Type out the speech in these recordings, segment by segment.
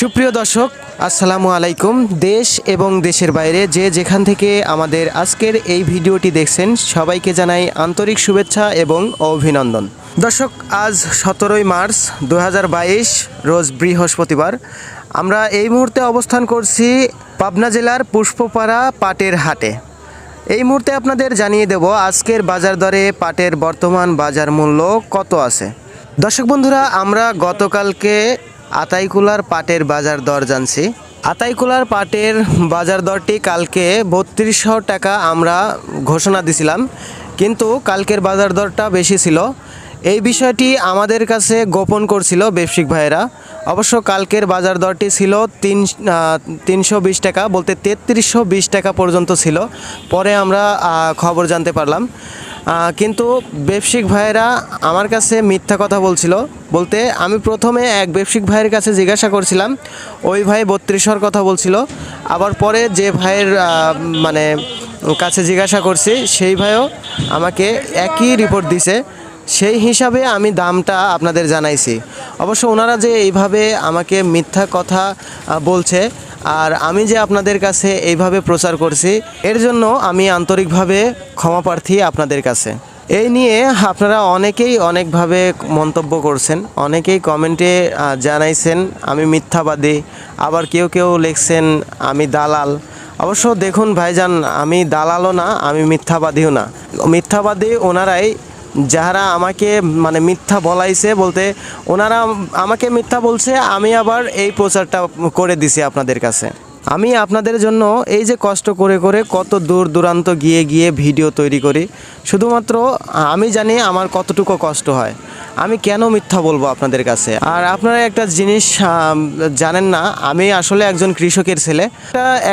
সুপ্রিয় দর্শক, আসসালামু আলাইকুম। দেশ এবং দেশের বাইরে যে যেখান থেকে আমাদের আজকের এই ভিডিওটি দেখছেন, সবাইকে জানাই আন্তরিক শুভেচ্ছা এবং অভিনন্দন। দর্শক, আজ সতেরোই মার্চ দু হাজার বাইশ, রোজ বৃহস্পতিবার। আমরা এই মুহূর্তে অবস্থান করছি পাবনা জেলার পুষ্পপাড়া পাটের হাটে। এই মুহূর্তে আপনাদের জানিয়ে দেব, আজকের বাজার দরে পাটের বর্তমান বাজার মূল্য কত আছে। দর্শক বন্ধুরা, আমরা গতকালকে আতাইকুলার পাটের বাজার দর জানছি। আতাইকুলার পাটের বাজার দরটি কালকে বত্রিশশো টাকা আমরা ঘোষণা দিছিলাম, কিন্তু কালকের বাজার দরটা বেশি ছিল। এই বিষয়টি আমাদের কাছে গোপন করছিল ব্যবসায়িক ভাইয়েরা। অবশ্য কালকের বাজার দরটি ছিল তিন তিনশো বিশ টাকা বলতে তেত্রিশশো বিশ টাকা পর্যন্ত ছিল। পরে আমরা খবর জানতে পারলাম। কিন্তু ব্যবসায়িক ভাইয়েরা আমার কাছে মিথ্যা কথা বলছিল। বলতে আমি প্রথমে এক ব্যবসায়িক ভাইয়ের কাছে জিজ্ঞাসা করছিলাম, ওই ভাই বত্রিশশোর কথা বলছিল। আবার পরে যে ভাইয়ের মানে কাছে জিজ্ঞাসা করছি, সেই ভাইও আমাকে একই রিপোর্ট দিছে। সেই হিসাবে আমি দামটা আপনাদের জানাইছি। অবশ্য ওনারা যে এইভাবে আমাকে মিথ্যা কথা বলছে, আর আমি যে আপনাদের কাছে এইভাবে প্রচার করছি, এর জন্য আমি আন্তরিকভাবে ক্ষমা প্রার্থী আপনাদের কাছে। এই নিয়ে আপনারা অনেকেই অনেকভাবে মন্তব্য করছেন, অনেকেই কমেন্টে জানাইছেন, আমি মিথ্যাবাদী, আবার কেউ কেউ লিখছেন, আমি দালাল। অবশ্য দেখুন ভাইজান, আমি দালালও না, আমি মিথ্যাবাদীও না। মিথ্যাবাদী ওনারাই যারা আমাকে মানে মিথ্যা বলাইছে বলতে, ওনারা আমাকে মিথ্যা বলছে, আমি আবার এই প্রচারটা করে দিছি আপনাদের কাছে। আমি আপনাদের জন্য এই যে কষ্ট করে করে কত দূর দূরান্ত গিয়ে গিয়ে ভিডিও তৈরি করি। শুধুমাত্র আমি জানি আমার কতটুকু কষ্ট হয়। আমি কেন মিথ্যা বলব আপনাদের কাছে? আর আপনারা একটা জিনিস জানেন না, আমি আসলে একজন কৃষকের ছেলে।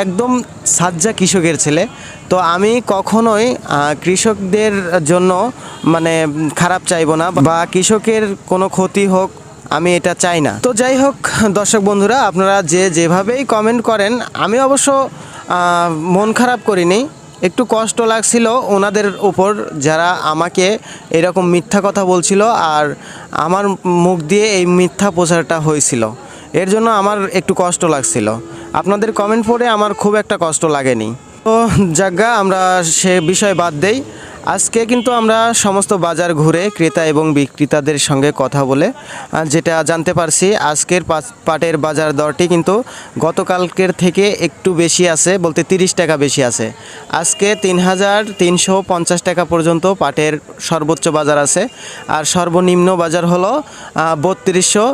একদম সাজ্জা কৃষকের ছেলে। তো আমি কখনোই কৃষকদের জন্য মানে খারাপ চাইব না বা কৃষকের কোনো ক্ষতি হোক, আমি এটা চাই না। তো যাই হোক, দর্শক বন্ধুরা, আপনারা যে যেভাবেই কমেন্ট করেন, আমি অবশ্য মন খারাপ করিনি। একটু কষ্ট লাগছিল ওনাদের উপর, যারা আমাকে এরকম মিথ্যা কথা বলছিল আর আমার মুখ দিয়ে এই মিথ্যা প্রচারটা হয়েছিল। এর জন্য আমার একটু কষ্ট লাগছিল। আপনাদের কমেন্ট পড়ে আমার খুব একটা কষ্ট লাগেনি। তো জায়গা আমরা সে বিষয় বাদ দেই। আজকে কিন্তু আমরা সমস্ত বাজার ঘুরে ক্রেতা এবং বিক্রেতাদের সঙ্গে কথা বলে যেটা জানতে পারছি আজকের পাটের বাজার দরটি কিন্তু গতকালকের থেকে একটু বেশি আছে, বলতে তিরিশ টাকা বেশি আছে। আজকে তিন হাজার তিনশো পঞ্চাশ টাকা পর্যন্ত পাটের সর্বোচ্চ বাজার আছে, আর সর্বনিম্ন বাজার হলো বত্রিশশো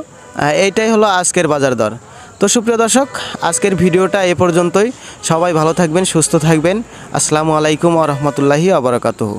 এইটাই হলো আজকের বাজার দর। তো সুপ্রিয় দর্শক, আজকের ভিডিওটা এ পর্যন্তই। সবাই ভালো থাকবেন, সুস্থ থাকবেন। আসসালামু আলাইকুম আ রহমতুল্লাহি আবরাকাতুহু